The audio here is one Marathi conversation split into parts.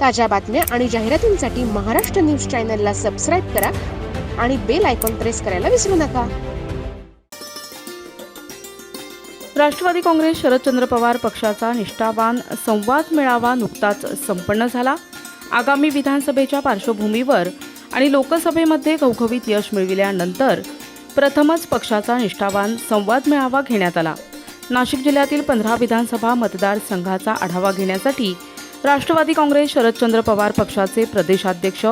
ताज्या बातम्या आणि जाहिरातींसाठी महाराष्ट्र न्यूज चॅनलला सबस्क्राईब करा आणि बेल आयकॉन प्रेस करायला विसरू नका. राष्ट्रवादी काँग्रेस शरदचंद्र पवार पक्षाचा निष्ठावान संवाद मेळावा नुकताच संपन्न झाला. आगामी विधानसभेच्या पार्श्वभूमीवर आणि लोकसभेमध्ये घवघवीत यश मिळविल्यानंतर प्रथमच पक्षाचा निष्ठावान संवाद मेळावा घेण्यात आला. नाशिक जिल्ह्यातील पंधरा विधानसभा मतदारसंघाचा आढावा घेण्यासाठी राष्ट्रवादी काँग्रेस शरदचंद्र पवार पक्षाचे प्रदेशाध्यक्ष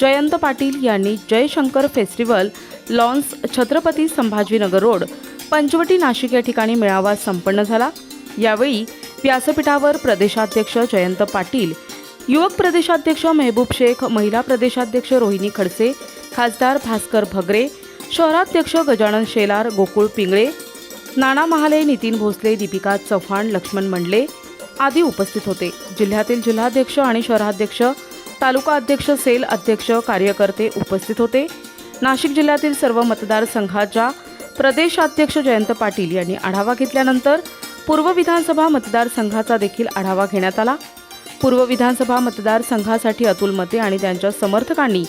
जयंत पाटील यांनी Jayshankar festival lawns Chhatrapati Sambhajinagar road Panchavati Nashik या ठिकाणी मेळावा संपन्न झाला. यावेळी व्यासपीठावर प्रदेशाध्यक्ष जयंत पाटील युवक प्रदेशाध्यक्ष मेहबूब शेख महिला प्रदेशाध्यक्ष रोहिणी खडसे खासदार भास्कर भगरे शहराध्यक्ष गजानन शेलार गोकुळ पिंगळे नाना महाले नितीन भोसले दीपिका चव्हाण लक्ष्मण मंडले आदी उपस्थित होते. जिल्ह्यातील जिल्हाध्यक्ष आणि शहराध्यक्ष तालुका अध्यक्ष सेल अध्यक्ष कार्यकर्ते उपस्थित होते. नाशिक जिल्ह्यातील सर्व मतदारसंघाच्या प्रदेशाध्यक्ष जयंत पाटील यांनी आढावा घेतल्यानंतर पूर्व विधानसभा मतदारसंघाचा देखील आढावा घेण्यात आला. पूर्व विधानसभा मतदारसंघासाठी अतुल मते आणि त्यांच्या समर्थकांनी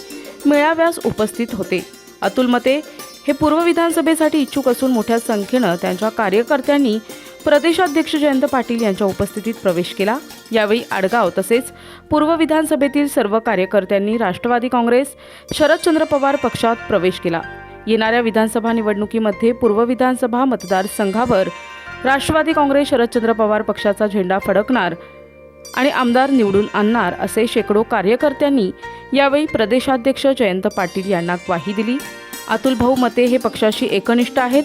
मेळाव्यास उपस्थित होते. अतुल मते हे पूर्व विधानसभेसाठी इच्छुक असून मोठ्या संख्येनं त्यांच्या कार्यकर्त्यांनी प्रदेशाध्यक्ष जयंत पाटील यांच्या उपस्थितीत प्रवेश केला. यावेळी आडगाव तसेच पूर्व विधानसभेतील सर्व कार्यकर्त्यांनी राष्ट्रवादी काँग्रेस शरदचंद्र पवार पक्षात प्रवेश केला. येणाऱ्या विधानसभा निवडणुकीमध्ये पूर्व विधानसभा मतदारसंघावर राष्ट्रवादी काँग्रेस शरदचंद्र पवार पक्षाचा झेंडा फडकणार आणि आमदार निवडून आणणार असे शेकडो कार्यकर्त्यांनी यावेळी प्रदेशाध्यक्ष जयंत पाटील यांना ग्वाही दिली. अतुल भाऊ मते हे पक्षाशी एकनिष्ठ आहेत.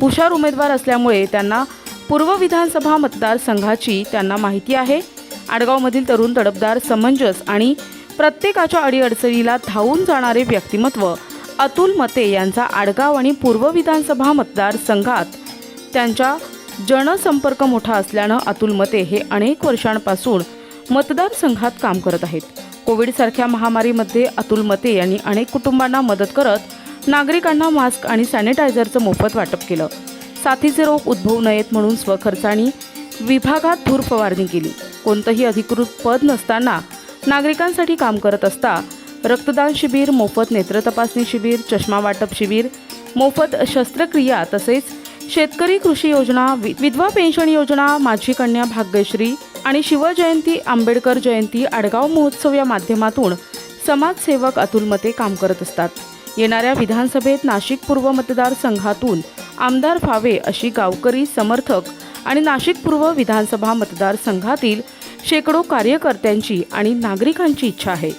हुशार उमेदवार असल्यामुळे त्यांना पूर्व विधानसभा मतदारसंघाची त्यांना माहिती आहे. आडगावमधील तरुण तडपदार समंजस आणि प्रत्येकाच्या अडीअडचणीला धावून जाणारे व्यक्तिमत्व अतुल मते यांचा आडगाव आणि पूर्व विधानसभा मतदारसंघात त्यांच्या जनसंपर्क मोठा असल्यानं अतुल मते हे अनेक वर्षांपासून मतदारसंघात काम करत आहेत. कोविडसारख्या महामारीमध्ये अतुल मते यांनी अनेक कुटुंबांना मदत करत नागरिकांना मास्क आणि सॅनिटायझरचं मोफत वाटप केलं. साथीचे रोग उद्भवू नयेत म्हणून स्वखर्चाने विभागात धूर फवारणी केली. कोणतंही अधिकृत पद नसताना नागरिकांसाठी काम करत असता रक्तदान शिबिर मोफत नेत्र तपासणी शिबिर चष्मा वाटप शिबिर मोफत शस्त्रक्रिया तसेच शेतकरी कृषी योजना वि- विधवा पेन्शन योजना माझी कन्या भाग्यश्री आणि शिवजयंती आंबेडकर जयंती आडगाव महोत्सव या माध्यमातून समाजसेवक अतुल मते काम करत असतात. येणाऱ्या विधानसभेत नाशिक पूर्व मतदारसंघातून आमदार व्हावे अशी गावकरी समर्थक आणि नाशिक पूर्व विधानसभा मतदारसंघातील शेकडो कार्यकर्त्यांची आणि नागरिकांची इच्छा आहे.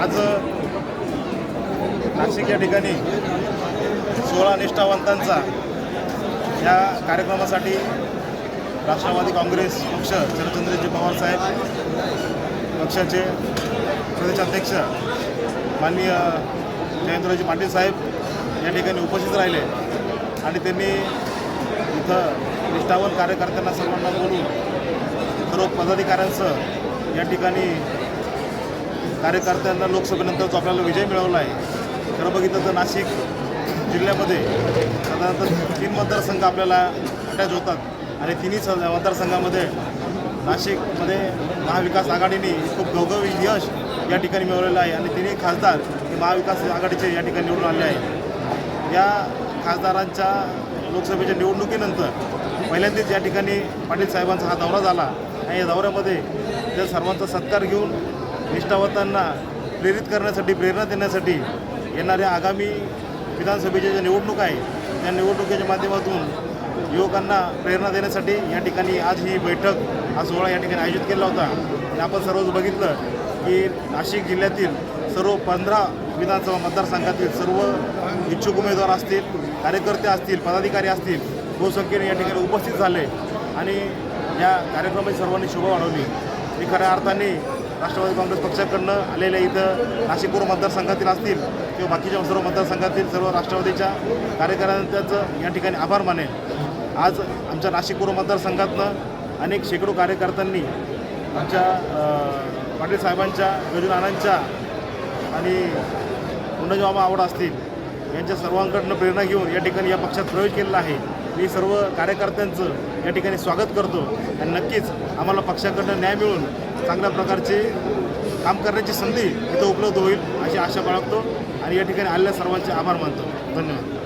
आज नाशिक या ठिकाणी सोळा निष्ठावंतांचा या कार्यक्रमासाठी राष्ट्रवादी काँग्रेस पक्ष शरदचंद्रजी पवारसाहेब पक्षाचे प्रदेशाध्यक्ष माननीय जयंतराजी पाटील साहेब या ठिकाणी उपस्थित राहिले आणि त्यांनी इथं निष्ठावंत कार्यकर्त्यांना सर्वांना बोलून सर्व पदाधिकाऱ्यांसह या ठिकाणी कार्यकर्त्यांना लोकसभेनंतर जो आपल्याला विजय मिळवला आहे. खरं बघितलं तर नाशिक जिल्ह्यामध्ये साधारणतः तीन मतदारसंघ आपल्याला अटॅच होतात. आणि तिन्ही स मतदारसंघामध्ये नाशिकमध्ये महाविकास आघाडीने खूप गौगवी यश या ठिकाणी मिळवलेलं आहे. आणि तिन्ही खासदार हे महाविकास आघाडीचे या ठिकाणी निवडून आले आहेत. या खासदारांच्या लोकसभेच्या निवडणुकीनंतर पहिल्यांदाच या ठिकाणी पाटील साहेबांचा हा दौरा झाला. आणि या दौऱ्यामध्ये त्या सर्वांचा सत्कार घेऊन निष्ठावंतांना प्रेरित करण्यासाठी प्रेरणा देण्यासाठी येणाऱ्या आगामी विधानसभेच्या ज्या निवडणूक आहे त्या निवडणुकीच्या माध्यमातून युवकांना प्रेरणा देण्यासाठी या ठिकाणी आज ही बैठक हा सोहळा या ठिकाणी आयोजित केला होता. आणि आपण सर्वच बघितलं की नाशिक जिल्ह्यातील सर्व पंधरा विधानसभा मतदारसंघातील सर्व इच्छुक उमेदवार असतील कार्यकर्ते असतील पदाधिकारी असतील बहुसंख्येने या ठिकाणी उपस्थित झाले. आणि या कार्यक्रमाची सर्वांनी शोभा वाढवली. मी खऱ्या अर्थाने राष्ट्रवादी काँग्रेस पक्षाकडनं आलेल्या इथं नाशिकपूर मतदारसंघातील असतील किंवा बाकीच्या सर्व मतदारसंघातील सर्व राष्ट्रवादीच्या कार्यकर्त्यांचं या ठिकाणी आभार मानेल आज आमच्या नाशिक पूर्व मतदारसंघातनं अनेक शेकडो कार्यकर्त्यांनी आमच्या पाटील साहेबांच्या गजूनानांच्या आणि पुन्हा मामा आवड असतील यांच्या सर्वांकडनं प्रेरणा घेऊन या ठिकाणी या पक्षात प्रवेश केलेला आहे. मी सर्व कार्यकर्त्यांचं या ठिकाणी स्वागत करतो आणि नक्कीच आम्हाला पक्षाकडनं न्याय मिळून चांगल्या प्रकारचे काम करण्याची संधी इथं उपलब्ध होईल अशी आशा बाळगतो आणि या ठिकाणी आलेल्या सर्वांचे आभार मानतो. धन्यवाद.